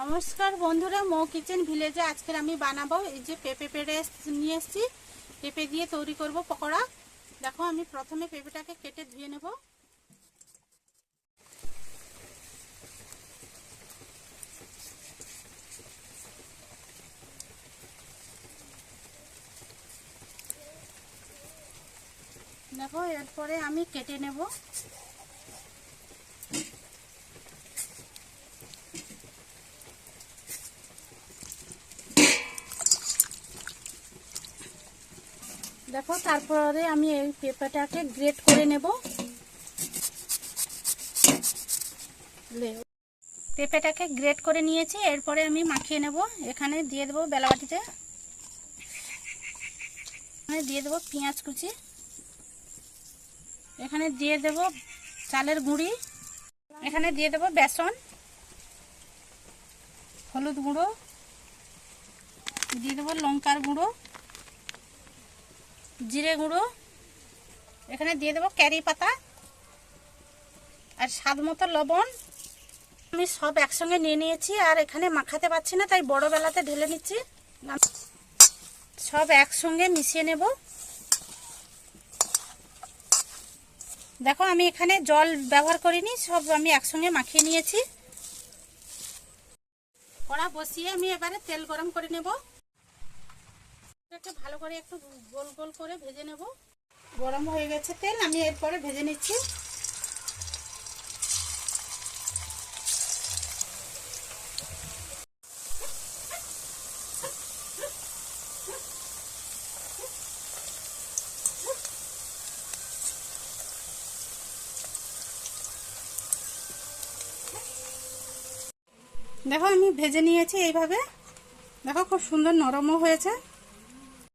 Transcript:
নমস্কার বন্ধুরা, মৌ কিচেন ভিলেজে আজকের আমি বানাবো এই যে পেঁপে পেড়ে নিয়ে এসেছি। পেঁপে দিয়ে তৈরি করব পকোড়া। দেখো, আমি প্রথমে পেঁপেটাকে কেটে ধুয়ে নেব। দেখো, এরপরে আমি কেটে নেব। দেখো, তারপরে আমি এই পেঁপেটাকে গ্রেট করে নেব। পেঁপেটাকে গ্রেট করে নিয়েছি, এরপরে আমি মাখিয়ে নেব। এখানে দিয়ে দেবো বেলাবাটিতে। এখানে দিয়ে দেবো পেঁয়াজ কুচি। এখানে দিয়ে দেব চালের গুঁড়ি। এখানে দিয়ে দেব বেসন। হলুদ গুঁড়ো। দিয়ে দেবো লঙ্কার গুঁড়ো। জিরে গুঁড়ো, এখানে দিয়ে দেবো ক্যারি পাতা আর স্বাদ মতো লবণ। আমি সব একসঙ্গে নিয়ে নিয়েছি আর এখানে মাখাতে পারছি না, তাই বড় বেলাতে ঢেলে নিচ্ছি। সব একসঙ্গে মিশিয়ে নেব। দেখো, আমি এখানে জল ব্যবহার করিনি, সব আমি একসঙ্গে মাখিয়ে নিয়েছি। কড়া বসিয়ে আমি এবারে তেল গরম করে নেব। এটাকে ভালো করে একটু গোল গোল করে ভেজে নেব। গরম হয়ে গেছে তেল, আমি এরপরে ভেজে নিচ্ছি। দেখো আমি ভেজে নিয়েছি এইভাবে। দেখো খুব সুন্দর নরমও হয়েছে।